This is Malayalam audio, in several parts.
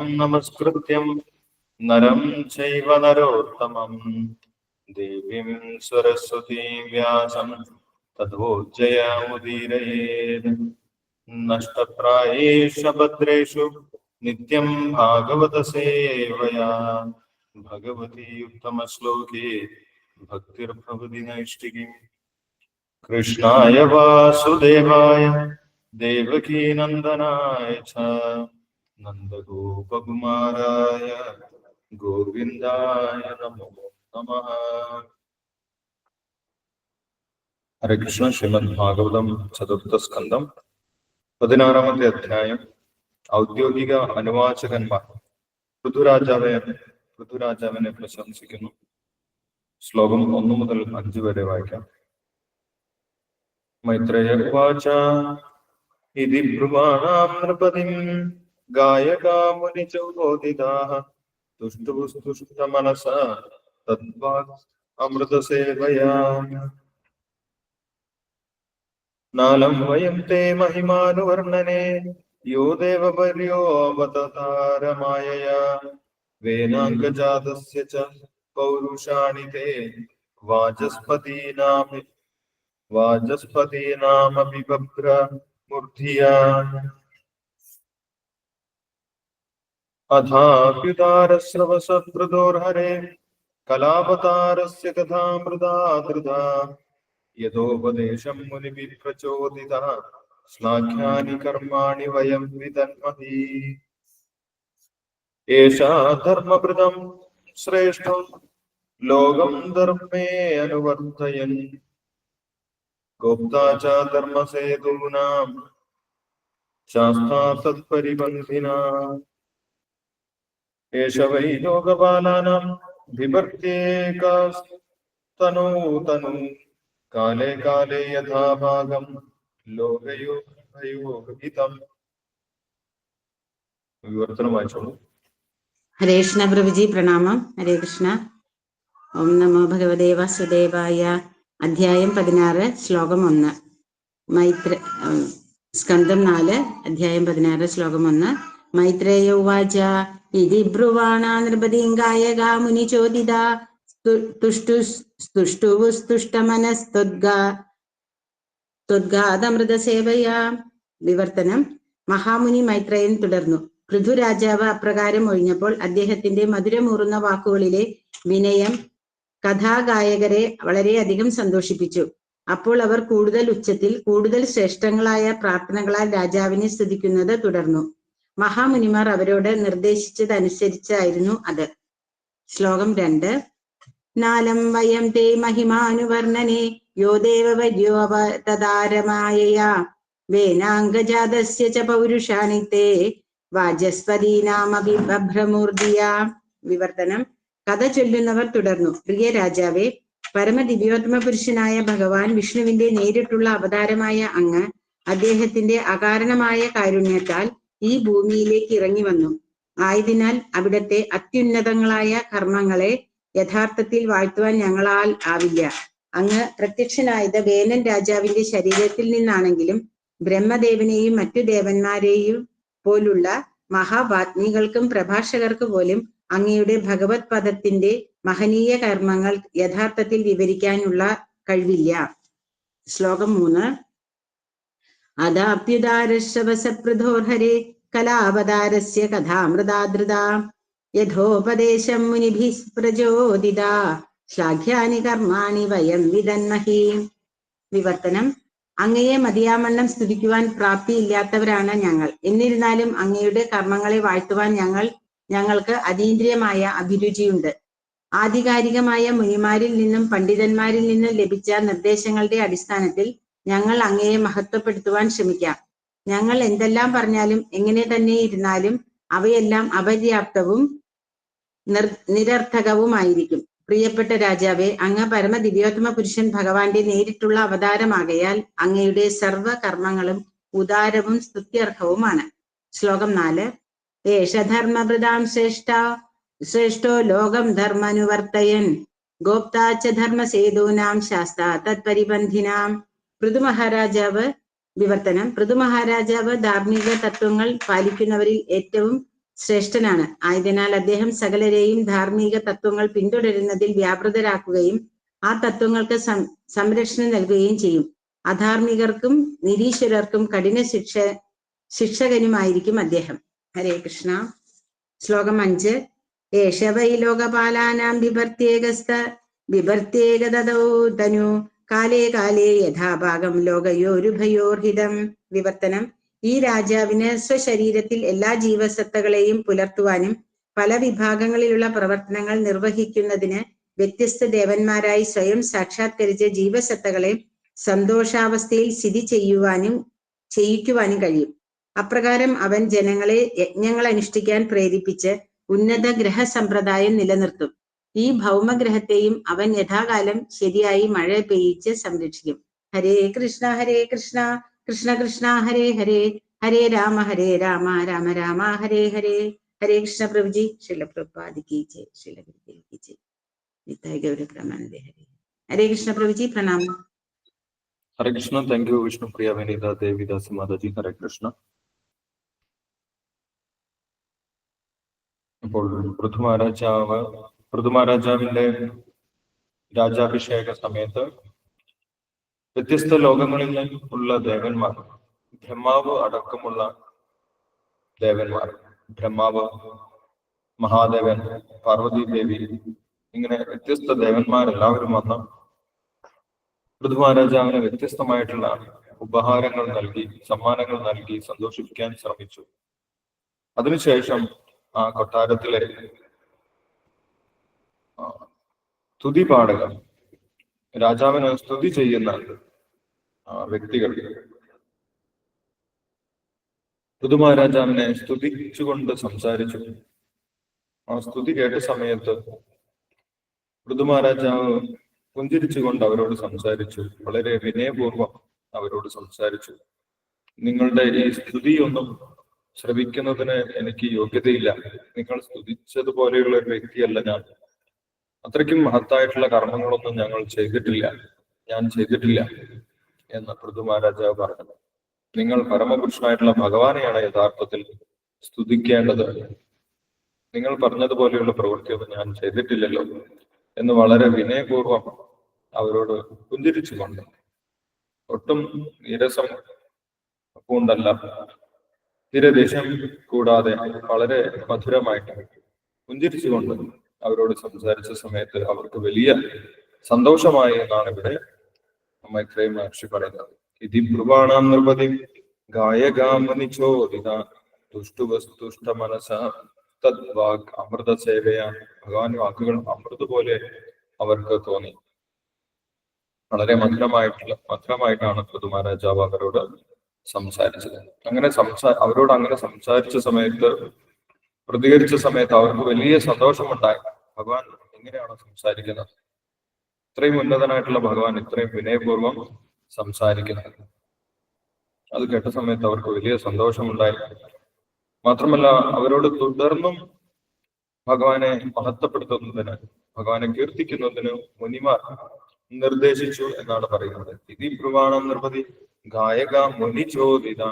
നമസ്കൃത്യം. നരം ചൈവ നരോത്തമം. ദേവീം സരസ്വതീം വ്യാസം. തഥോജയമുദീരയേത് നഷ്ടപ്രായേഷു ഭദ്രേഷു. നിത്യം ഭാഗവത സേവയാ ഭഗവതി ഉത്തമശ്ലോകേ. ഭക്തിർഭവതി നൈഷ്ഠികീം. കൃഷ്ണായ വാസുദേവായ ദേവകീനന്ദനായ ച. നന്ദഗോപകുമാരായ ഗോവിന്ദായ നമോ നമ ഹരേ കൃഷ്ണ ശ്രീമദ് ഭാഗവതം ചതുർത്ഥ സ്കന്ധം പതിനാറാമത്തെ അധ്യായം ഔദ്യോഗിക അനുവാചകന്മാർ പൃഥുരാജാവെ പൃഥുരാജാവിനെ പ്രശംസിക്കുന്നു. ശ്ലോകം ഒന്നു മുതൽ അഞ്ച് വരെ വായിക്കാം. മൈത്രേയ ഉവാച ഇതി ബ്രുവാണാം നൃപതിം ഗായകാമുനിചൗബോധിതാः തുഷ്ടുസ്തുഷ്ടമനസ തദ്വാക് അമൃതസേവയാ നാലം വയം തേ മഹിമാനുവർണനെ യോ ദേവപര്യോവതാരമായയാ വേനാംഗജാതസ്യ ച പൗരുഷാണി തേ വാചസ്പതീനാമി വാചസ്പതീനാമപി ബഭ്ര മൂർധിയാ अथाप्युदारस्रवसप्रदोर्हरे कलावतारस्य कथामृदा धृता यथोपदेशं मुनिभिः प्रचोदितः श्लाघ्यानि कर्माणि वयं विदन्महि एषा धर्मभृतं श्रेष्ठं, लोकं धर्मे अनुवर्तयन्। गोप्ता च धर्मसेतूनां शास्ता तत्परिबन्धिना एष वै लोकपालानां बिभर्त्येकास्तनो तनु काले काले यथा भागं ലോകയോഹിതം വിവർത്തനം വായിച്ചോളൂ ഹരേ കൃഷ്ണ പ്രഭുജി പ്രണാമം ഹരേ കൃഷ്ണ ഓം നമോ ഭഗവതേ വാസുദേവായ അധ്യായം പതിനാറ് ശ്ലോകം ഒന്ന് മൈത്ര ഉം, സ്കന്ധം നാല് അധ്യായം പതിനാറ് ശ്ലോകം ഒന്ന് മൈത്രേയ ഉവാച. ഇതി ബ്രുവാണ നൃപതിങ്കായക മുനി ചോദിത. തുഷ്ടു സേവയാ ത്വദ്ഗാതമൃതസേവയാ വിവർത്തനം. മഹാമുനി മൈത്രേയൻ തുടർന്നു. പൃഥുരാജാവ് അപ്രകാരം ഒഴിഞ്ഞപ്പോൾ അദ്ദേഹത്തിന്റെ മധുരമൂറുന്ന വാക്കുകളിലെ വിനയം കഥാഗായകരെ വളരെയധികം സന്തോഷിപ്പിച്ചു. അപ്പോൾ അവർ കൂടുതൽ ഉച്ചത്തിൽ കൂടുതൽ ശ്രേഷ്ഠങ്ങളായ പ്രാർത്ഥനകളാൽ രാജാവിനെ സ്തുതിക്കുന്നത് തുടർന്നു. മഹാമുനിമാർ അവരോട് നിർദ്ദേശിച്ചതനുസരിച്ചായിരുന്നു അത്. ശ്ലോകം രണ്ട്. നാലം വയം തേ മഹിമാനുവർണനെ യോ ദേവവര്യോപതാരമായയാ വേനാംഗജാതസ്യ ച പൗരുഷാണി തേ വാചസ്പതീനാമപി വിവർത്തനം. കഥ ചൊല്ലുന്നവർ തുടർന്നു. പ്രിയ രാജാവേ പരമദിവ്യോത്തമ പുരുഷനായ ഭഗവാൻ വിഷ്ണുവിന്റെ നേരിട്ടുള്ള അവതാരമായ അങ്ങ് അദ്ദേഹത്തിന്റെ അകാരണമായ കാരുണ്യത്താൽ ഈ ഭൂമിയിലേക്ക് ഇറങ്ങി വന്നു. ആയതിനാൽ അവിടത്തെ അത്യുന്നതങ്ങളായ കർമ്മങ്ങളെ യഥാർത്ഥത്തിൽ വാഴ്ത്തുവാൻ ഞങ്ങളാൽ ആവില്ല. അങ്ങ് പ്രത്യക്ഷനായത് വേനൻ രാജാവിന്റെ ശരീരത്തിൽ നിന്നാണെങ്കിലും ബ്രഹ്മദേവനെയും മറ്റു ദേവന്മാരെയും പോലുള്ള മഹാവാത്മികൾക്കും പ്രഭാഷകർക്ക് പോലും അങ്ങയുടെ ഭഗവത് പദത്തിന്റെ മഹനീയ കർമ്മങ്ങൾ യഥാർത്ഥത്തിൽ വിവരിക്കാനുള്ള കഴിവില്ല. ശ്ലോകം മൂന്ന്. അതാപ്യുദാരശവസപ്രധോർഹരെ കലാവതാരസ്യ കഥാമൃതാദൃത യഥോപദേശം മുനിഭി പ്രചോദിത. ശ്ലാഘ്യാനി കർമാണി വയം വിദന്മഹി. വിവർത്തനം. അങ്ങയെ മതിയാമണ്ണം സ്തുതിക്കുവാൻ പ്രാപ്തിയില്ലാത്തവരാണ് ഞങ്ങൾ. എന്നിരുന്നാലും അങ്ങയുടെ കർമ്മങ്ങളെ വാഴ്ത്തുവാൻ ഞങ്ങൾ ഞങ്ങൾക്ക് അതീന്ദ്രിയമായ അഭിരുചിയുണ്ട്. ആധികാരികമായ മുനിമാരിൽ നിന്നും പണ്ഡിതന്മാരിൽ നിന്നും ലഭിച്ച നിർദ്ദേശങ്ങളുടെ അടിസ്ഥാനത്തിൽ ഞങ്ങൾ അങ്ങയെ മഹത്വപ്പെടുത്തുവാൻ ശ്രമിക്കാം. ഞങ്ങൾ എന്തെല്ലാം പറഞ്ഞാലും എങ്ങനെ തന്നെ ഇരുന്നാലും അവയെല്ലാം അപര്യാപ്തവും നിർ നിരർത്ഥകവുമായിരിക്കും. പ്രിയപ്പെട്ട രാജാവെ അങ്ങ് പരമ ദിവ്യോത്തമ പുരുഷൻ ഭഗവാന്റെ നേരിട്ടുള്ള അവതാരമാകയാൽ അങ്ങയുടെ സർവ കർമ്മങ്ങളും ഉദാരവും സ്തുത്യർഹവുമാണ്. ശ്ലോകം നാല്. ഏഷധർമ്മഭൃതാം ശ്രേഷ്ഠ ശ്രേഷ്ഠോ ലോകം ധർമ്മനുവർത്തയൻ. ഗോപ്താച്ച ധർമ്മസേതൂനാം ശാസ്ത തത്പരിബന്ധിനാം. പൃഥുമഹാരാജാവ് വിവർത്തനം. പൃഥുമഹാരാജാവ് ധാർമ്മിക തത്വങ്ങൾ പാലിക്കുന്നവരിൽ ഏറ്റവും ശ്രേഷ്ഠനാണ്. ആയതിനാൽ അദ്ദേഹം സകലരെയും ധാർമ്മിക തത്വങ്ങൾ പിന്തുടരുന്നതിൽ വ്യാപൃതരാക്കുകയും ആ തത്വങ്ങൾക്ക് സംരക്ഷണം നൽകുകയും ചെയ്യും. അധാർമികർക്കും നിരീശ്വരർക്കും കഠിന ശിക്ഷ ശിക്ഷകനുമായിരിക്കും അദ്ദേഹം. ഹരേ കൃഷ്ണ. ശ്ലോകം അഞ്ച്. ഏഷവൈ ലോകപാലാനാം ബിഭർത്തേകസ്ത വിഭർത്തേകതൗ തനു കാലേ കാലേ യഥാഭാഗം ലോകയോരുഭയോർഹിതം. വിവർത്തനം. ഈ രാജാവിന് സ്വശരീരത്തിൽ എല്ലാ ജീവസത്തകളെയും പുലർത്തുവാനും പല വിഭാഗങ്ങളിലുള്ള പ്രവർത്തനങ്ങൾ നിർവഹിക്കുന്നതിന് വ്യത്യസ്ത ദേവന്മാരായി സ്വയം സാക്ഷാത്കരിച്ച ജീവസത്തകളെ സന്തോഷാവസ്ഥയിൽ സ്ഥിതി ചെയ്യുവാനും ചെയ്യിക്കുവാനും കഴിയും. അപ്രകാരം അവൻ ജനങ്ങളെ യജ്ഞങ്ങൾ അനുഷ്ഠിക്കാൻ പ്രേരിപ്പിച്ച് ഉന്നത ഗ്രഹ സമ്പ്രദായം നിലനിർത്തും. ഈ ഭൗമഗ്രഹത്തെയും അവൻ യഥാകാലം ശരിയായി മഴ പെയ്യിച്ച് സംരക്ഷിക്കും. ഹരേ കൃഷ്ണ ഹരേ കൃഷ്ണ കൃഷ്ണ കൃഷ്ണ ഹരേ ഹരേ ഹരേ രാമ ഹരേ രാമ രാമ രാമ ഹരേ ഹരേ. ഹരേ കൃഷ്ണ പ്രഭുജി ശില പ്രഭാതിക്ക് ജയ് ശില ഗുരുദേവ്ക്ക് ജയ്. നിത്തായ ഗൗര പ്രമാണതേ ഹരേ ഹരേ. കൃഷ്ണ പ്രഭുജി പ്രണാമം. Hare Krishna thank you Vishnu Priya Vineetha Devidas Mataji Hare Krishna. അപ്പോൾ പൃഥ്വരാജാവ് പൃഥ്വരാജാവിന്റെ രാജാഭിഷേക സമയത്ത് വ്യത്യസ്ത ലോകങ്ങളിൽ ഉള്ള ദേവന്മാർ ബ്രഹ്മാവ് അടക്കമുള്ള ദേവന്മാർ ബ്രഹ്മാവ് മഹാദേവൻ പാർവതി ദേവി ഇങ്ങനെ വ്യത്യസ്ത ദേവന്മാരെല്ലാവരും വന്ന പൃഥ്വരാജാവിന് വ്യത്യസ്തമായിട്ടുള്ള ഉപഹാരങ്ങൾ നൽകി സമ്മാനങ്ങൾ നൽകി സന്തോഷിപ്പിക്കാൻ ശ്രമിച്ചു. അതിനുശേഷം ആ കൊട്ടാരത്തിലെ സ്തുതി പാടുക രാജാവിന് സ്തുതി ചെയ്യുന്ന വ്യക്തികൾ. പൃഥുമഹാരാജാവിനെ സ്തുതിച്ചുകൊണ്ട് സംസാരിച്ചു. ആ സ്തുതി കേട്ട സമയത്ത് പൃഥുമഹാരാജാവ് പുഞ്ചിരിച്ചുകൊണ്ട് അവരോട് സംസാരിച്ചു. വളരെ വിനയപൂർവം അവരോട് സംസാരിച്ചു. നിങ്ങളുടെ ഈ സ്തുതിയൊന്നും ശ്രവിക്കുന്നതിന് എനിക്ക് യോഗ്യതയില്ല. നിങ്ങൾ സ്തുതിച്ചതുപോലെയുള്ള ഒരു വ്യക്തിയല്ല ഞാൻ. അത്രയ്ക്കും മഹത്തായിട്ടുള്ള കർമ്മങ്ങളൊന്നും ഞങ്ങൾ ചെയ്തിട്ടില്ല. ഞാൻ ചെയ്തിട്ടില്ല എന്ന് പൃഥു മഹാരാജാവ് പറഞ്ഞു നിങ്ങൾ പരമപുരുഷനായിട്ടുള്ള ഭഗവാനെയാണ് യഥാർത്ഥത്തിൽ സ്തുതിക്കേണ്ടത്. നിങ്ങൾ പറഞ്ഞതുപോലെയുള്ള പ്രവൃത്തിയൊന്നും ഞാൻ ചെയ്തിട്ടില്ലല്ലോ എന്ന് വളരെ വിനയപൂർവം അവരോട് പുഞ്ചിരിച്ചുകൊണ്ട് ഒട്ടും നിരസം കൊണ്ടല്ല തീരെ ദേഷ്യം കൂടാതെ വളരെ മധുരമായിട്ട് പുഞ്ചിരിച്ചുകൊണ്ട് അവരോട് സംസാരിച്ച സമയത്ത് അവർക്ക് വലിയ സന്തോഷമായി എന്നാണ് ഇവിടെ മൈത്രേയ മഹർഷി പറയുന്നത്. ഇതി ബ്രുവാണാം ഗായകാമനി ചോദിത തുഷ്ടുവസ്തുഷ്ട മനസ തദ്വാക് അമൃത സേവയാണ് ഭഗവാൻ വാക്കുകൾ അമൃത് പോലെ അവർക്ക് തോന്നി. വളരെ മധുരമായിട്ടുള്ള മധുരമായിട്ടാണ് പൃഥുമാരാജാവ് അവരോട് സംസാരിച്ചത്. അങ്ങനെ സംസാ അവരോട് അങ്ങനെ സംസാരിച്ച സമയത്ത് പ്രതികരിച്ച സമയത്ത് അവർക്ക് വലിയ സന്തോഷമുണ്ടായി. ഭഗവാൻ എങ്ങനെയാണ് സംസാരിക്കുന്നത്? ഇത്രയും ഉന്നതനായിട്ടുള്ള ഭഗവാൻ ഇത്രയും വിനയപൂർവം സംസാരിക്കുന്നത്. അത് കേട്ട സമയത്ത് അവർക്ക് വലിയ സന്തോഷമുണ്ടായി. മാത്രമല്ല അവരോട് തുടർന്നും ഭഗവാനെ മഹത്വപ്പെടുത്തുന്നതിന് ഭഗവാനെ കീർത്തിക്കുന്നതിന് മുനിമാർ നിർദ്ദേശിച്ചു എന്നാണ് പറയുന്നത്. ഇതി പ്രമാണം നിർവതി ഗായക മുനിചോദിത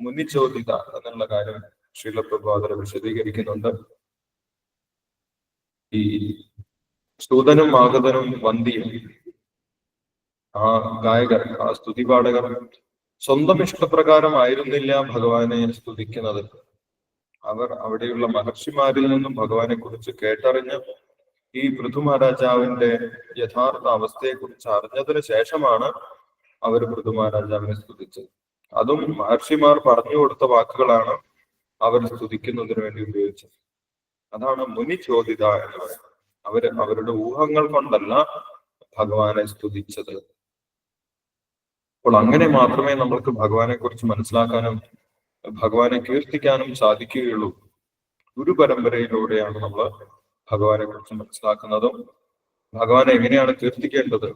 മുനിചോദിത എന്നുള്ള കാര്യം ശീലപ്രഭാതരെ വിശദീകരിക്കുന്നുണ്ട്. ഈ സ്തുതനും ആഗതനും വന്തിയും ആ ഗായകർ ആ സ്തുതിപാഠകർ സ്വന്തം ഇഷ്ടപ്രകാരം ആയിരുന്നില്ല ഭഗവാനെ സ്തുതിക്കുന്നത്. അവർ അവിടെയുള്ള മഹർഷിമാരിൽ നിന്നും ഭഗവാനെ കുറിച്ച് കേട്ടറിഞ്ഞ് ഈ പൃഥു മഹാരാജാവിന്റെ യഥാർത്ഥ അവസ്ഥയെ കുറിച്ച് അറിഞ്ഞതിന് ശേഷമാണ് അവർ പൃഥു മഹാരാജാവിനെ സ്തുതിച്ചത്. അതും മഹർഷിമാർ പറഞ്ഞു കൊടുത്ത വാക്കുകളാണ്. അവർ സ്തുതിക്കുന്നതിന് വേണ്ടി ഉപയോഗിച്ചത്. അതാണ് മുനി ചോദിത എന്ന് പറയുന്നത്. അവർ അവരുടെ ഊഹങ്ങൾ കൊണ്ടല്ല ഭഗവാനെ സ്തുതിച്ചത്. അപ്പോൾ അങ്ങനെ മാത്രമേ നമ്മൾക്ക് ഭഗവാനെ കുറിച്ച് മനസ്സിലാക്കാനും ഭഗവാനെ കീർത്തിക്കാനും സാധിക്കുകയുള്ളൂ. ഗുരു പരമ്പരയിലൂടെയാണ് നമ്മൾ ഭഗവാനെ കുറിച്ച് മനസ്സിലാക്കുന്നതും ഭഗവാനെ എങ്ങനെയാണ് കീർത്തിക്കേണ്ടത്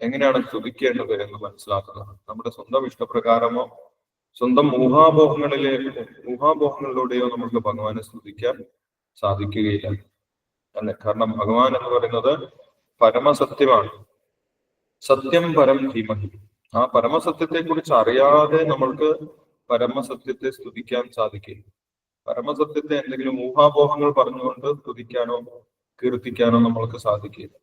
എങ്ങനെയാണ് സ്തുതിക്കേണ്ടത് എന്ന് മനസ്സിലാക്കുന്നത്. നമ്മുടെ സ്വന്തം ഇഷ്ടപ്രകാരമോ സ്വന്തം ഊഹാപോഹങ്ങളിലെ ഊഹാപോഹങ്ങളിലൂടെയോ നമുക്ക് ഭഗവാനെ സ്തുതിക്കാൻ സാധിക്കുകയില്ല. അല്ലെ? കാരണം ഭഗവാൻ എന്ന് പറയുന്നത് പരമസത്യമാണ്. സത്യം പരം ധീമഹി. ആ പരമസത്യത്തെ കുറിച്ച് അറിയാതെ നമ്മൾക്ക് പരമസത്യത്തെ സ്തുതിക്കാൻ സാധിക്കില്ല. പരമസത്യത്തെ എന്തെങ്കിലും ഊഹാപോഹങ്ങൾ പറഞ്ഞുകൊണ്ട് സ്തുതിക്കാനോ കീർത്തിക്കാനോ നമ്മൾക്ക് സാധിക്കില്ല.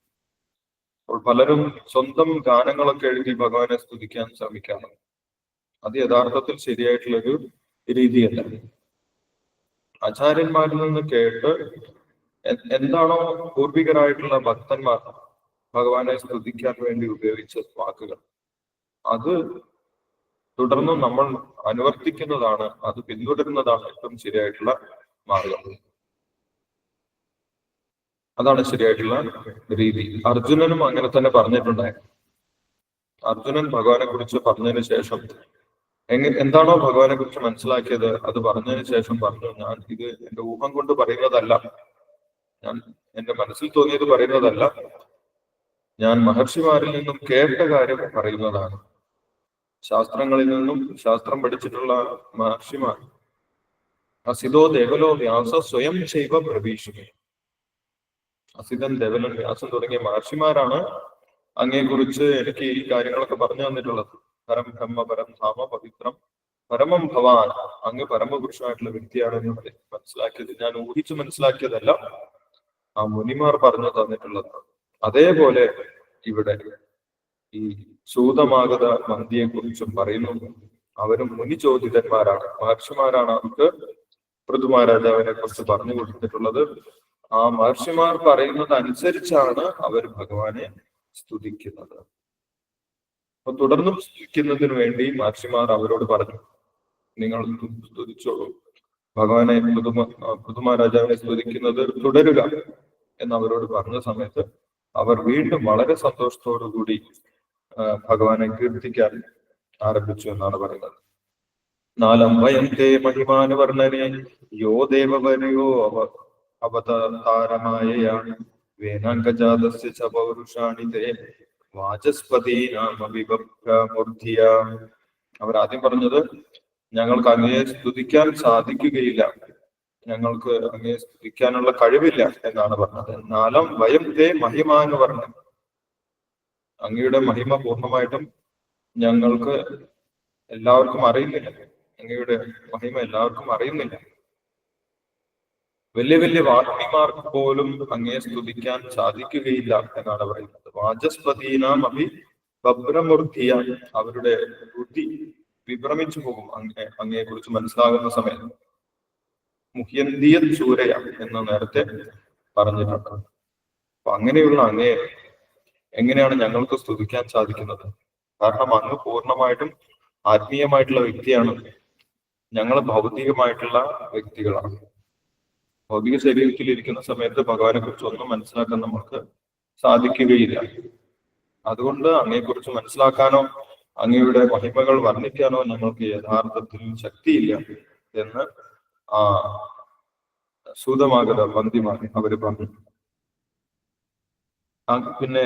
അപ്പോൾ പലരും സ്വന്തം ഗാനങ്ങളൊക്കെ എഴുതി ഭഗവാനെ സ്തുതിക്കാൻ ശ്രമിക്കാറുണ്ട്. അത് യഥാർത്ഥത്തിൽ ശരിയായിട്ടുള്ളൊരു രീതിയല്ല. ആചാര്യന്മാരിൽ നിന്ന് കേട്ട് എന്താണോ പൂർവികരായിട്ടുള്ള ഭക്തന്മാർ ഭഗവാനെ സ്തുതിക്കാൻ വേണ്ടി ഉപയോഗിച്ച വാക്കുകൾ. അത് തുടർന്ന് നമ്മൾ അനുവർത്തിക്കുന്നതാണ് അത് പിന്തുടരുന്നതാണ് ഏറ്റവും ശരിയായിട്ടുള്ള മാർഗം. അതാണ് ശരിയായിട്ടുള്ള രീതി. അർജുനനും അങ്ങനെ തന്നെ പറഞ്ഞിട്ടുണ്ടായിരുന്നു. അർജുനൻ ഭഗവാനെ കുറിച്ച് പറഞ്ഞതിന് ശേഷം എന്താണോ ഭഗവാനെ കുറിച്ച് മനസ്സിലാക്കിയത്? അത് പറഞ്ഞതിന് ശേഷം പറഞ്ഞു ഞാൻ ഇത് എന്റെ ഊഹം കൊണ്ട് പറയുന്നതല്ല. ഞാൻ എന്റെ മനസ്സിൽ തോന്നിയത് പറയുന്നതല്ല. ഞാൻ മഹർഷിമാരിൽ നിന്നും കേട്ട കാര്യം പറയുന്നതാണ്. ശാസ്ത്രങ്ങളിൽ നിന്നും ശാസ്ത്രം പഠിച്ചിട്ടുള്ള മഹർഷിമാർ അസിതോ ദേവലോ വ്യാസ സ്വയം ശൈവ പ്രതീക്ഷിക്കും അസിതൻ ദേവലൻ വ്യാസൻ തുടങ്ങിയ മഹർഷിമാരാണ് അങ്ങയെക്കുറിച്ച് എനിക്ക് ഈ കാര്യങ്ങളൊക്കെ പറഞ്ഞു തന്നിട്ടുള്ളത്. പരം ബ്രഹ്മ പരം ധാമ പവിത്രം. പരമം ഭവാൻ. അങ്ങ് പരമപുരുഷനായിട്ടുള്ള വ്യക്തിയാണെന്ന് മനസ്സിലാക്കിയത്. ഞാൻ ഊഹിച്ചു മനസ്സിലാക്കിയതല്ല. ആ മുനിമാർ പറഞ്ഞു തന്നിട്ടുള്ളത്. അതേപോലെ ഇവിടെ ഈ സൂതമാഗത മന്തിയെ കുറിച്ചും പറയുന്നു. അവരും മുനി ചോദിതന്മാരാണ്. മഹർഷിമാരാണ് അവർക്ക് പൃഥുമാരാജാവിനെ കുറിച്ച് പറഞ്ഞു കൊടുത്തിട്ടുള്ളത്. ആ മഹർഷിമാർ പറയുന്നത് അനുസരിച്ചാണ് അവർ ഭഗവാനെ സ്തുതിക്കുന്നത്. അപ്പൊ തുടർന്നും സ്തുതിക്കുന്നതിന് വേണ്ടി മാക്സിമാർ അവരോട് പറഞ്ഞു നിങ്ങൾ സ്തു- സ്തുതിച്ചോളൂ. ഭഗവാനെ പുതുമ പുതുമ രാജാവിനെ സ്തുതിക്കുന്നത് തുടരുക എന്ന് അവരോട് പറഞ്ഞ സമയത്ത് അവർ വീണ്ടും വളരെ സന്തോഷത്തോടു കൂടി ആ, ഭഗവാനെ കീർത്തിക്കാൻ ആരംഭിച്ചു എന്നാണ് പറയുന്നത്. നാലം വയം തേ മഹിമാനുവർണനെ യോ ദേവവരയോ അവ അവതാരമായ വേനാങ്കജാതസ്യ ച തേ വാചസ്പതീനാമൂർത്തിയ അവർ ആദ്യം പറഞ്ഞത് ഞങ്ങൾക്ക് അങ്ങയെ സ്തുതിക്കാൻ സാധിക്കുകയില്ല. ഞങ്ങൾക്ക് അങ്ങയെ സ്തുതിക്കാനുള്ള കഴിവില്ല എന്നാണ് പറഞ്ഞത്. എന്നാലും വയം തേ പറഞ്ഞു അങ്ങയുടെ മഹിമ പൂർണമായിട്ടും ഞങ്ങൾക്ക് എല്ലാവർക്കും അറിയുന്നില്ല. അങ്ങയുടെ മഹിമ എല്ലാവർക്കും അറിയുന്നില്ല. വലിയ വലിയ വാഗ്മിമാർക്ക് പോലും അങ്ങയെ സ്തുതിക്കാൻ സാധിക്കുകയില്ല എന്നാണ് പറയുന്നത്. വാചസ്പതീനാം അഭി ഭബ്രമൂർത്തിയ അവരുടെ ബുദ്ധി വിഭ്രമിച്ചു പോകും അങ്ങേ അങ്ങയെ കുറിച്ച് മനസ്സിലാകുന്ന സമയത്ത് മുഹ്യന്തിയ ചൂരയ എന്ന് നേരത്തെ പറഞ്ഞിട്ടുണ്ട്. അപ്പൊ അങ്ങനെയുള്ള അങ്ങയെ എങ്ങനെയാണ് ഞങ്ങൾക്ക് സ്തുതിക്കാൻ സാധിക്കുന്നത്? കാരണം അങ്ങ് പൂർണമായിട്ടും ആത്മീയമായിട്ടുള്ള വ്യക്തിയാണ്. ഞങ്ങൾ ഭൗതികമായിട്ടുള്ള വ്യക്തികളാണ്. ഭൗതിക ശരീരത്തിൽ ഇരിക്കുന്ന സമയത്ത് ഭഗവാനെ കുറിച്ച് ഒന്നും മനസ്സിലാക്കാൻ നമുക്ക് സാധിക്കുകയില്ല. അതുകൊണ്ട് അങ്ങയെക്കുറിച്ച് മനസ്സിലാക്കാനോ അങ്ങയുടെ മഹിമകൾ വർണിക്കാനോ ഞങ്ങൾക്ക് യഥാർത്ഥത്തിൽ ശക്തിയില്ല എന്ന് ആ സൂതമാകത പന്തിമാർ അവർ പറഞ്ഞു. പിന്നെ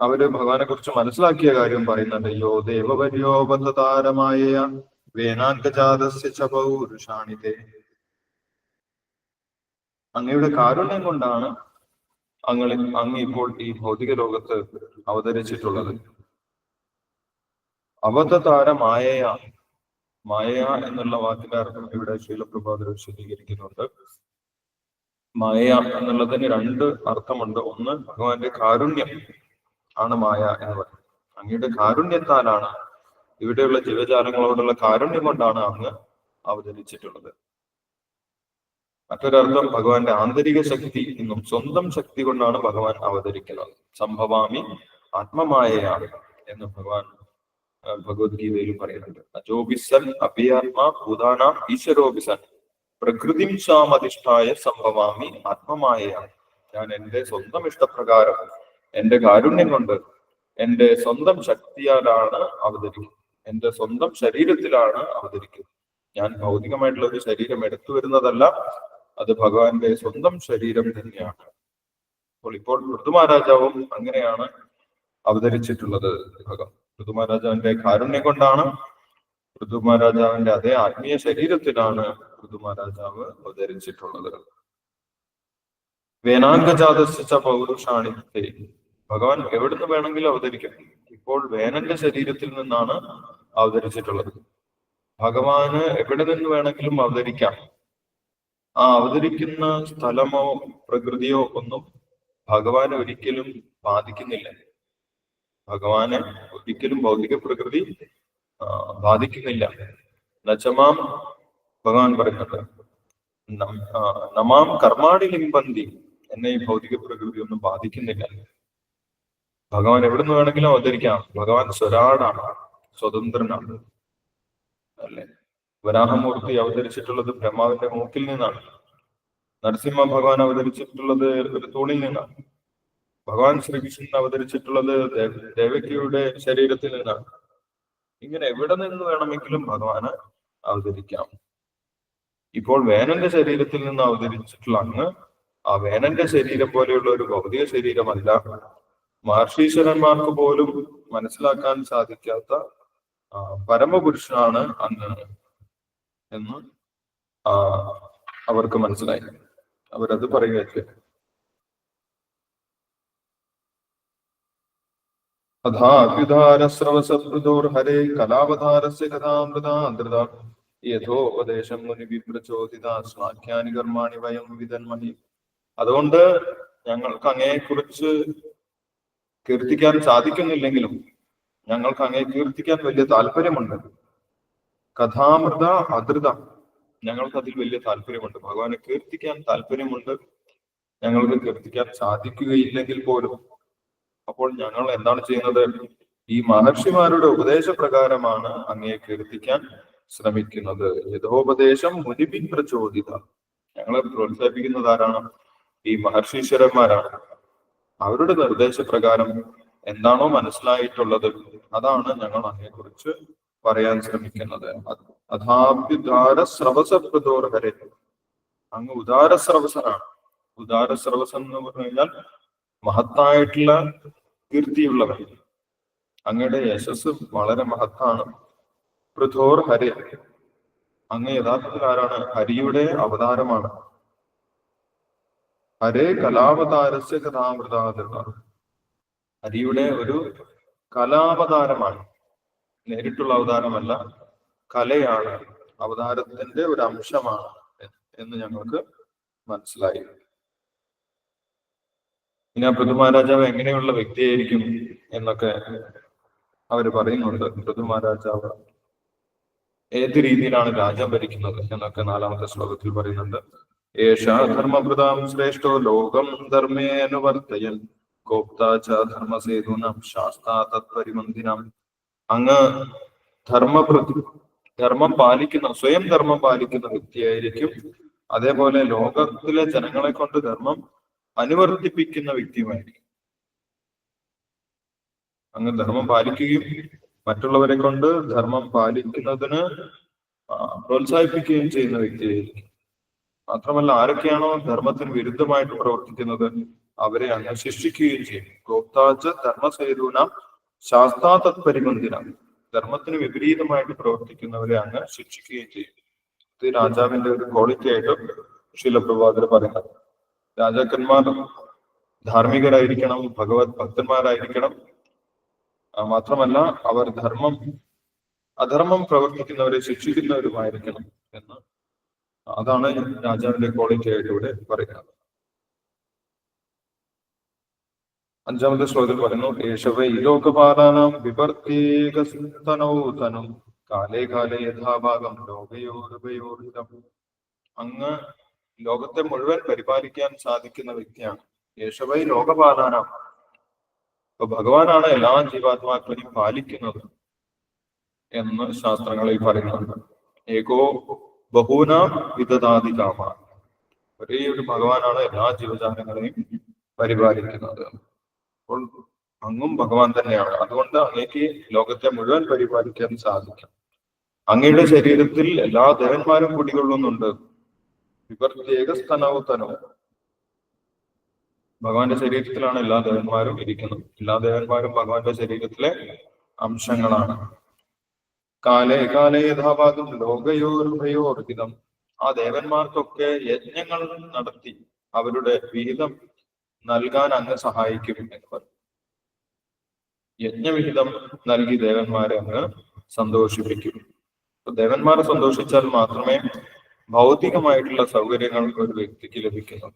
അവർ ഭഗവാനെ കുറിച്ച് മനസ്സിലാക്കിയ കാര്യം പറയുന്നുണ്ട്. യോ ദേവപര്യോപതാരമായ വേനാന്തജാതസ്യ ചപൗരുഷാണിതേ പൗരുഷാണിതേ അങ്ങയുടെ കാരുണ്യം കൊണ്ടാണ് അങ്ങ് അങ്ങ് ഇപ്പോൾ ഈ ഭൗതിക ലോകത്ത് അവതരിച്ചിട്ടുള്ളത്. അബദ്ധതാര മായയ മായ എന്നുള്ള വാക്കിന്റെ ഇവിടെ ശീലപ്രഭാതർ വിശദീകരിക്കുന്നുണ്ട്. മായ എന്നുള്ളതിന് രണ്ട് അർത്ഥമുണ്ട്. ഒന്ന് ഭഗവാന്റെ കാരുണ്യം ആണ് മായ എന്ന് പറയുന്നത്. അങ്ങയുടെ കാരുണ്യത്താലാണ് ഇവിടെയുള്ള ജീവജാലങ്ങളോടുള്ള കാരുണ്യം കൊണ്ടാണ് അങ്ങ് അവതരിച്ചിട്ടുള്ളത്. മറ്റൊരർത്ഥം ഭഗവാന്റെ ആന്തരിക ശക്തി എന്നും സ്വന്തം ശക്തി കൊണ്ടാണ് ഭഗവാൻ അവതരിക്കുന്നത്. സംഭവാമി ആത്മമായയാണ് എന്ന് ഭഗവാൻ ഭഗവത്ഗീതയിൽ പറയുന്നുണ്ട്. അജോബിസൻ അഭിയാത്മാ ഭൂതാനാം ഈശ്വരോബിസൻ പ്രകൃതിം സാമധിഷ്ഠായ സംഭവാമി ആത്മമായയാണ്. ഞാൻ എന്റെ സ്വന്തം ഇഷ്ടപ്രകാരം എന്റെ കാരുണ്യം കൊണ്ട് എന്റെ സ്വന്തം ശക്തിയാലാണ് അവതരിക്കുന്നത്. എന്റെ സ്വന്തം ശരീരത്തിലാണ് അവതരിക്കുന്നത്. ഞാൻ ഭൗതികമായിട്ടുള്ള ഒരു ശരീരം എടുത്തു വരുന്നതല്ല അത് ഭഗവാന്റെ സ്വന്തം ശരീരം തന്നെയാണ്. അപ്പോൾ ഇപ്പോൾ ഋതുമഹാരാജാവും അങ്ങനെയാണ് അവതരിച്ചിട്ടുള്ളത് ഭഗം ഋതുമഹാരാജാവിന്റെ കാരുണ്യം കൊണ്ടാണ് ഋതുമഹാരാജാവിന്റെ അതേ ആത്മീയ ശരീരത്തിലാണ് ഋതുമഹാരാജാവ് അവതരിച്ചിട്ടുള്ളത്. വേനാംഗജാതസ്യ പൗരുഷാണിത്തെ ഭഗവാൻ എവിടുന്ന് വേണമെങ്കിലും അവതരിക്കും. ഇപ്പോൾ വേനന്റെ ശരീരത്തിൽ നിന്നാണ് അവതരിച്ചിട്ടുള്ളത്. ഭഗവാന് എവിടെ നിന്ന് വേണമെങ്കിലും അവതരിക്കാം. ആ അവതരിക്കുന്ന സ്ഥലമോ പ്രകൃതിയോ ഒന്നും ഭഗവാൻ ഒരിക്കലും ബാധിക്കുന്നില്ല. ഭഗവാനെ ഒരിക്കലും ഭൗതിക പ്രകൃതി ബാധിക്കുന്നില്ല. നച്ചമാം ഭഗവാൻ പറയുന്നത് നമാം കർമാണി ലിംബന്തി എന്നെ ഈ ഭൗതിക പ്രകൃതി ഒന്നും ബാധിക്കുന്നില്ല. ഭഗവാൻ എവിടുന്ന് വേണമെങ്കിലും അവതരിക്കാം. ഭഗവാൻ സ്വരാടാണ് സ്വതന്ത്രനാണ്. അല്ലെ? വരാഹമൂർത്തി അവതരിച്ചിട്ടുള്ളത് ബ്രഹ്മാവിന്റെ മൂക്കിൽ നിന്നാണ്. നരസിംഹ ഭഗവാൻ അവതരിച്ചിട്ടുള്ളത് ഒരു തൂണിൽ നിന്നാണ്. ഭഗവാൻ ശ്രീകൃഷ്ണൻ അവതരിച്ചിട്ടുള്ളത് ദേവകിയുടെ ശരീരത്തിൽ നിന്നാണ്. ഇങ്ങനെ എവിടെ നിന്ന് വേണമെങ്കിലും ഭഗവാന് അവതരിക്കാം. ഇപ്പോൾ വേനന്റെ ശരീരത്തിൽ നിന്ന് അവതരിച്ചിട്ടുള്ള അങ്ങ് ആ വേനന്റെ ശരീരം പോലെയുള്ള ഒരു ഭൗതിക ശരീരമല്ല. മഹർഷീശ്വരന്മാർക്ക് പോലും മനസ്സിലാക്കാൻ സാധിക്കാത്ത പരമപുരുഷനാണ് അങ്ങ് എന്ന് അവർക്ക് മനസ്സിലായി. അവരത് പറയുകയൊക്കെ. അഥാഭ്യുധാരസ്രവസൃതോർഹരേ കലാവതാരസ്യ കഥാമൃതാന്തൃത യഥോപദേശം മുനിവിപ്രചോദിത സ്വാഖ്യാനി കർമാണി വയം വിതന്മഹി. അതുകൊണ്ട് ഞങ്ങൾക്ക് അങ്ങയെക്കുറിച്ച് കീർത്തിക്കാൻ സാധിക്കുന്നില്ലെങ്കിലും ഞങ്ങൾക്ക് അങ്ങയെ കീർത്തിക്കാൻ വലിയ താല്പര്യമുണ്ട്. കഥാമൃത അധൃത ഞങ്ങൾക്ക് അതിൽ വലിയ താല്പര്യമുണ്ട്. ഭഗവാനെ കീർത്തിക്കാൻ താല്പര്യമുണ്ട്. ഞങ്ങൾക്ക് കീർത്തിക്കാൻ സാധിക്കുകയില്ലെങ്കിൽ പോലും. അപ്പോൾ ഞങ്ങൾ എന്താണ് ചെയ്യുന്നത്? ഈ മഹർഷിമാരുടെ ഉപദേശപ്രകാരമാണ് അങ്ങയെ കീർത്തിക്കാൻ ശ്രമിക്കുന്നത്. യഥോപദേശം മുനിപിൻ പ്രചോദിത ഞങ്ങളെ പ്രോത്സാഹിപ്പിക്കുന്നത് ആരാണ് ഈ മഹർഷീശ്വരന്മാരാണ്. അവരുടെ നിർദ്ദേശപ്രകാരം എന്താണോ മനസ്സിലായിട്ടുള്ളത് അതാണ് ഞങ്ങൾ അങ്ങയെക്കുറിച്ച് പറയാൻ ശ്രമിക്കുന്നത്. അഥാഭ്യുദാര സ്രവസപ്രദോർ ഹരെ. അങ്ങ് ഉദാര സ്രവസനാണ്. ഉദാര എന്ന് പറഞ്ഞു കഴിഞ്ഞാൽ മഹത്തായിട്ടുള്ള കീർത്തിയുള്ളവൻ. അങ്ങയുടെ യശസ് വളരെ മഹത്താണ്. പൃഥോർ ഹരി. അങ്ങ് യഥാർത്ഥത്തിൽ ആരാണ്? ഹരിയുടെ അവതാരമാണ്. ഹരേ കലാവതാരസ്യ കഥാമൃതാതൃത ഹരിയുടെ ഒരു കലാവതാരമാണ്. നേരിട്ടുള്ള അവതാരമല്ല കലയാണ് അവതാരത്തിന്റെ ഒരു അംശമാണ് എന്ന് ഞങ്ങൾക്ക് മനസ്സിലായി. ഇനി ആ പൃഥുമഹാരാജാവ് എങ്ങനെയുള്ള വ്യക്തിയായിരിക്കും എന്നൊക്കെ അവർ പറയുന്നുണ്ട്. പൃഥുമഹാരാജാവ് ഏത് രീതിയിലാണ് രാജ്യം ഭരിക്കുന്നത് എന്നൊക്കെ നാലാമത്തെ ശ്ലോകത്തിൽ പറയുന്നുണ്ട്. ഏഷാ ധർമ്മപ്രദാം ശ്രേഷ്ഠോ ലോകം ധർമ്മേനുവർത്തയൻ ഗോപ്താ ച ധർമ്മസേതുനം ശാസ്താ തത്പരിമന്ദിനം. അങ്ങ് ധർമ്മപ്രതി ധർമ്മം പാലിക്കുന്ന സ്വയം ധർമ്മം പാലിക്കുന്ന വ്യക്തിയായിരിക്കും. അതേപോലെ ലോകത്തിലെ ജനങ്ങളെ കൊണ്ട് ധർമ്മം അനുവർത്തിപ്പിക്കുന്ന വ്യക്തിയുമായിരിക്കും. അങ്ങ് ധർമ്മം പാലിക്കുകയും മറ്റുള്ളവരെ കൊണ്ട് ധർമ്മം പാലിക്കുന്നതിന് പ്രോത്സാഹിപ്പിക്കുകയും ചെയ്യുന്ന വ്യക്തിയായിരിക്കും. മാത്രമല്ല ആരൊക്കെയാണോ ധർമ്മത്തിന് വിരുദ്ധമായിട്ട് പ്രവർത്തിക്കുന്നത് അവരെ അങ്ങ് ശിക്ഷിക്കുകയും ചെയ്യും. ഗോപ്താച്ച ധർമ്മസേതുന ശാസ്താ തത്പരിമന്ദിന ധർമ്മത്തിന് വിപരീതമായിട്ട് പ്രവർത്തിക്കുന്നവരെ അങ്ങ് ശിക്ഷിക്കുകയും ചെയ്യും. ഇത് രാജാവിന്റെ ഒരു ക്വാളിറ്റി ആയിട്ടും ശീലപ്രഭാകർ പറയുന്നത്. രാജാക്കന്മാർ ധാർമ്മികരായിരിക്കണം ഭഗവത് ഭക്തന്മാരായിരിക്കണം. മാത്രമല്ല അവർ ധർമ്മം അധർമ്മം പ്രവർത്തിക്കുന്നവരെ ശിക്ഷിക്കുന്നവരുമായിരിക്കണം എന്ന് അതാണ് രാജാവിന്റെ ക്വാളിറ്റി ആയിട്ട് ഇവിടെ പറയുന്നത്. അഞ്ചാമത്തെ ശ്ലോകത്തിൽ പറയുന്നു യേശവൈ ലോകപാലാനാം വിവർത്തേകസ്തനൗ തനും കാലേ കാലേ യഥാഭാഗം ലോകയോരുപയോരിതം അങ്ങ് ലോകത്തെ മുഴുവൻ പരിപാലിക്കാൻ സാധിക്കുന്ന വ്യക്തിയാണ്. യേശവൈ ലോകപാലാനാം അപ്പൊ ഭഗവാനാണ് എല്ലാ ജീവാത്മാക്കളെയും പാലിക്കുന്നത് എന്ന് ശാസ്ത്രങ്ങളിൽ പറയുന്നുണ്ട്. ഏകോ ബഹൂനാം വിദതാതി കാമ. ഒരേ ഒരു ഭഗവാനാണ് എല്ലാ ജീവജാലങ്ങളെയും പരിപാലിക്കുന്നത്. അപ്പോൾ അങ്ങും ഭഗവാൻ തന്നെയാണ്. അതുകൊണ്ട് അങ്ങേക്ക് ലോകത്തെ മുഴുവൻ പരിപാലിക്കാൻ സാധിക്കും. അങ്ങയുടെ ശരീരത്തിൽ എല്ലാ ദേവന്മാരും കുടികൊള്ളുന്നുണ്ട്. വിവർത്തേക ഏകസ്ഥനവും തനോ ഭഗവാന്റെ ശരീരത്തിലാണ് എല്ലാ ദേവന്മാരും ഇരിക്കുന്നത്. എല്ലാ ദേവന്മാരും ഭഗവാന്റെ ശരീരത്തിലെ അംശങ്ങളാണ്. കാലേ കാലേ യഥാഭാഗം ലോകയോർഭയോർഹിതം. ആ ദേവന്മാർക്കൊക്കെ യജ്ഞങ്ങൾ നടത്തി അവരുടെ വിഹിതം നൽകാൻ അങ്ങ് സഹായിക്കും എന്ന് പറഞ്ഞു. യജ്ഞവിഹിതം നൽകി ദേവന്മാരെ അങ്ങ് സന്തോഷിപ്പിക്കും. ദേവന്മാരെ സന്തോഷിച്ചാൽ മാത്രമേ ഭൗതികമായിട്ടുള്ള സൗകര്യങ്ങൾ ഒരു വ്യക്തിക്ക് ലഭിക്കുന്നു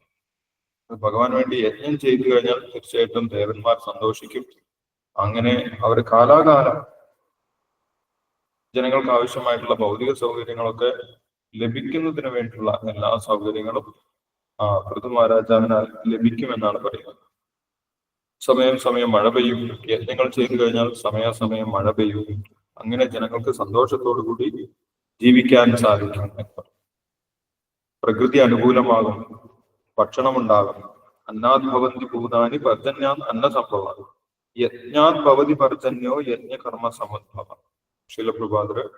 ഭഗവാൻ വേണ്ടി യജ്ഞം ചെയ്തു കഴിഞ്ഞാൽ തീർച്ചയായിട്ടും ദേവന്മാർ സന്തോഷിക്കും. അങ്ങനെ അവർ കാലാകാലം ജനങ്ങൾക്ക് ആവശ്യമായിട്ടുള്ള ഭൗതിക സൗകര്യങ്ങളൊക്കെ ലഭിക്കുന്നതിന് വേണ്ടിയുള്ള എല്ലാ സൗകര്യങ്ങളും ആ പൃഥു ലഭിക്കുമെന്നാണ് പറയുന്നത്. സമയം സമയം മഴ പെയ്യും. യജ്ഞങ്ങൾ ചെയ്തു കഴിഞ്ഞാൽ സമയാസമയം മഴ പെയ്യും. അങ്ങനെ ജനങ്ങൾക്ക് സന്തോഷത്തോടു കൂടി ജീവിക്കാൻ സാധിക്കും. പ്രകൃതി അനുകൂലമാകും. ഭക്ഷണമുണ്ടാകും. അന്നാത് ഭവന്തി ഭൂതാനി പർജന്യാൻ അന്ന സംഭവം യജ്ഞാത് ഭവതി പർജന്യോ യജ്ഞകർമ്മ സമുദ്ഭവം ശിലപ്രഭാതർ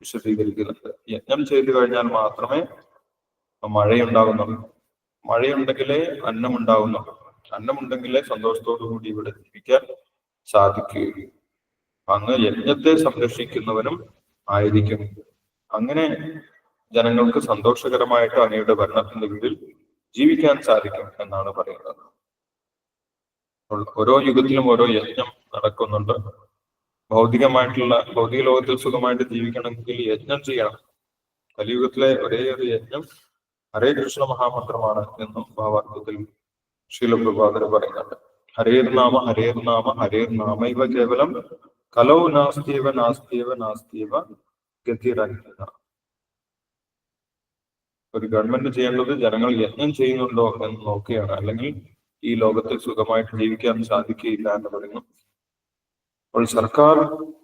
വിശദീകരിക്കുന്നുണ്ട്. യജ്ഞം ചെയ്തു കഴിഞ്ഞാൽ മാത്രമേ മഴയുണ്ടാകുന്നുള്ളൂ. മഴയുണ്ടെങ്കിലേ അന്നമുണ്ടാവുന്നു. അന്നമുണ്ടെങ്കിലേ സന്തോഷത്തോടു കൂടി ഇവിടെ ജീവിക്കാൻ സാധിക്കുകയുള്ളൂ. അങ്ങ് യജ്ഞത്തെ സംരക്ഷിക്കുന്നവനും ആയിരിക്കും. അങ്ങനെ ജനങ്ങൾക്ക് സന്തോഷകരമായിട്ട് അങ്ങയുടെ ഭരണത്തിന്റെ കീഴിൽ ജീവിക്കാൻ സാധിക്കും എന്നാണ് പറയുന്നത്. ഓരോ യുഗത്തിലും ഓരോ യജ്ഞം നടക്കുന്നുണ്ട്. ഭൗതികമായിട്ടുള്ള ഭൗതിക ലോകത്തിൽ സുഖമായിട്ട് ജീവിക്കണമെങ്കിൽ യജ്ഞം ചെയ്യണം. കലിയുഗത്തിലെ ഒരേ ഒരു യജ്ഞം ഹരേ കൃഷ്ണ മഹാമന്ത്രമാണ് എന്നും ഭാവാർത്ഥത്തിൽ ശീലപ്രഭാകർ പറയുന്നുണ്ട്. ഹരേർ നാമ ഹരേർ നാമ ഹരേർ നാമ ഇവ കേവലം കലോ നാസ്തിയവ നാസ്തിയവ നാസ്തിയവ ഗതിരഹിത ഒരു ഗവൺമെന്റ് ചെയ്യേണ്ടത് ജനങ്ങൾ യജ്ഞം ചെയ്യുന്നുണ്ടോ എന്ന് നോക്കുകയാണ്. അല്ലെങ്കിൽ ഈ ലോകത്തിൽ സുഖമായിട്ട് ജീവിക്കാൻ സാധിക്കുകയില്ല എന്ന് പറയുന്നു. അപ്പോൾ സർക്കാർ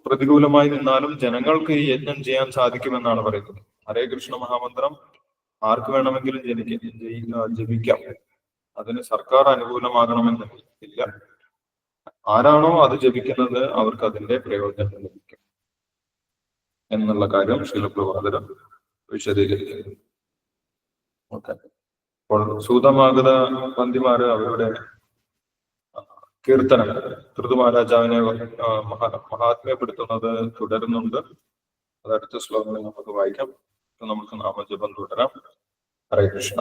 പ്രതികൂലമായി നിന്നാലും ജനങ്ങൾക്ക് ഈ യജ്ഞം ചെയ്യാൻ സാധിക്കുമെന്നാണ് പറയുന്നത്. ഹരേ കൃഷ്ണ മഹാമന്ത്രം ആർക്ക് വേണമെങ്കിലും ജനിക്ക ജപിക്കാം. അതിന് സർക്കാർ അനുകൂലമാകണമെന്ന് ഇല്ല. ആരാണോ അത് ജപിക്കുന്നത് അവർക്ക് അതിന്റെ പ്രയോജനം ലഭിക്കും. എന്നുള്ള കാര്യം ശിലപ്രവാദം വിശദീകരിക്കുന്നു. ഓക്കെ. അപ്പോൾ സൂതമാഗത പന്തിമാര് അവരുടെ കീർത്തനം മഹാ മഹാത്മ്യപ്പെടുത്തുന്നത് തുടരുന്നുണ്ട്. അതടുത്ത ശ്ലോകങ്ങളിൽ നമുക്ക് വായിക്കാം. നമുക്ക് നാമജപം തുടരാം ഹരേ കൃഷ്ണ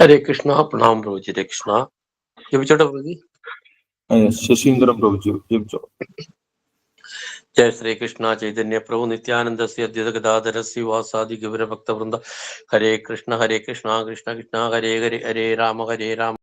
ഹരേ കൃഷ്ണ പ്രണാം പ്രഭുജി ഹരേ കൃഷ്ണ ജപിച്ചോട്ടെ പ്രഭുജി ആ, ശശീന്ദ്രൻ പ്രഭുജി ജപിച്ചോ ജയ ശ്രീകൃഷ്ണ ചൈതന്യ പ്രഭു നിത്യാനന്ദസ്യ അദ്വൈത ഗദാധരസ്യ വാസാദി ഗൗര ഭക്തവൃന്ദ ഹരേ കൃഷ്ണ ഹരേ കൃഷ്ണ കൃഷ്ണ കൃഷ്ണ ഹരേ ഹരേ ഹരേ രാമ ഹരേ രാമ